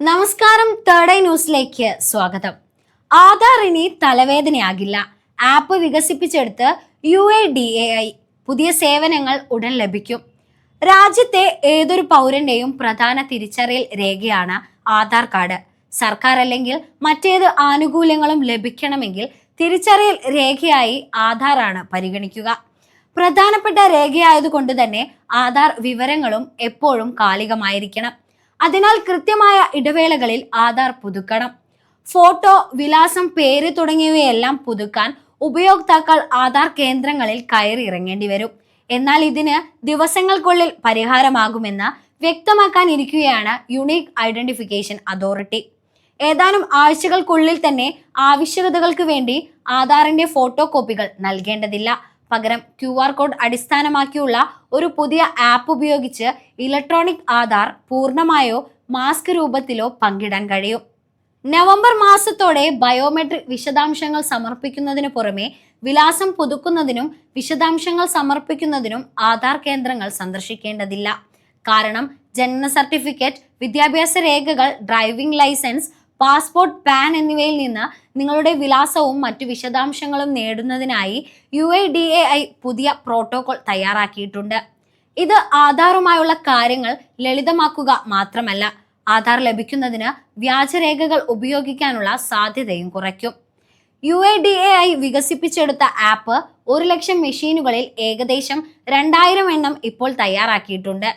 നമസ്കാരം third eye ന്യൂസിലേക്ക് സ്വാഗതം. ആധാർ ഇനി തലവേദനയാകില്ല. App വികസിപ്പിച്ചെടുത്ത് U A D A I പുതിയ സേവനങ്ങൾ ഉടൻ ലഭിക്കും. രാജ്യത്തെ ഏതൊരു പൗരന്റെയും പ്രധാന തിരിച്ചറിയൽ രേഖയാണ് ആധാർ കാർഡ്. സർക്കാർ അല്ലെങ്കിൽ മറ്റേത് ആനുകൂല്യങ്ങളും ലഭിക്കണമെങ്കിൽ തിരിച്ചറിയൽ രേഖയായി ആധാറാണ് പരിഗണിക്കുക. പ്രധാനപ്പെട്ട രേഖയായതുകൊണ്ട് തന്നെ ആധാർ വിവരങ്ങളും എപ്പോഴും കാലികമായിരിക്കണം. അതിനാൽ കൃത്യമായ ഇടവേളകളിൽ ആധാർ പുതുക്കണം. ഫോട്ടോ വിലാസം പേര് തുടങ്ങിയവയെല്ലാം പുതുക്കാൻ ഉപയോക്താക്കൾ ആധാർ കേന്ദ്രങ്ങളിൽ കയറി ഇറങ്ങേണ്ടി വരും. എന്നാൽ ഇതിന് ദിവസങ്ങൾക്കുള്ളിൽ പരിഹാരമാകുമെന്ന് വ്യക്തമാക്കാനിരിക്കുകയാണ് യുണീക് ഐഡന്റിഫിക്കേഷൻ അതോറിറ്റി. ഏതാനും ആഴ്ചകൾക്കുള്ളിൽ തന്നെ ആവശ്യകതകൾക്ക് വേണ്ടി ആധാറിന്റെ ഫോട്ടോ കോപ്പികൾ നൽകേണ്ടതില്ല. പകരം ക്യു ആർ കോഡ് അടിസ്ഥാനമാക്കിയുള്ള ഒരു പുതിയ ആപ്പ് ഉപയോഗിച്ച് ഇലക്ട്രോണിക് ആധാർ പൂർണമായോ മാസ്ക് രൂപത്തിലോ പങ്കിടാൻ കഴിയും. നവംബർ മാസത്തോടെ ബയോമെട്രിക് വിശദാംശങ്ങൾ സമർപ്പിക്കുന്നതിന് പുറമെ വിലാസം പുതുക്കുന്നതിനും വിശദാംശങ്ങൾ സമർപ്പിക്കുന്നതിനും ആധാർ കേന്ദ്രങ്ങൾ സന്ദർശിക്കേണ്ടതില്ല. കാരണം ജനന സർട്ടിഫിക്കറ്റ് വിദ്യാഭ്യാസ രേഖകൾ ഡ്രൈവിംഗ് ലൈസൻസ് പാസ്പോർട്ട് പാൻ എന്നിവയിൽ നിന്ന് നിങ്ങളുടെ വിലാസവും മറ്റു വിശദാംശങ്ങളും നേടുന്നതിനായി U I D A I പുതിയ പ്രോട്ടോകോൾ തയ്യാറാക്കിയിട്ടുണ്ട്. ഇത് ആധാറുമായുള്ള കാര്യങ്ങൾ ലളിതമാക്കുക മാത്രമല്ല ആധാർ ലഭിക്കുന്നതിന് വ്യാജരേഖകൾ ഉപയോഗിക്കാനുള്ള സാധ്യതയും കുറയ്ക്കും. U A D A I വികസിപ്പിച്ചെടുത്ത ആപ്പ് ഒരു ലക്ഷം മെഷീനുകളിൽ ഏകദേശം രണ്ടായിരം എണ്ണം ഇപ്പോൾ തയ്യാറാക്കിയിട്ടുണ്ട്.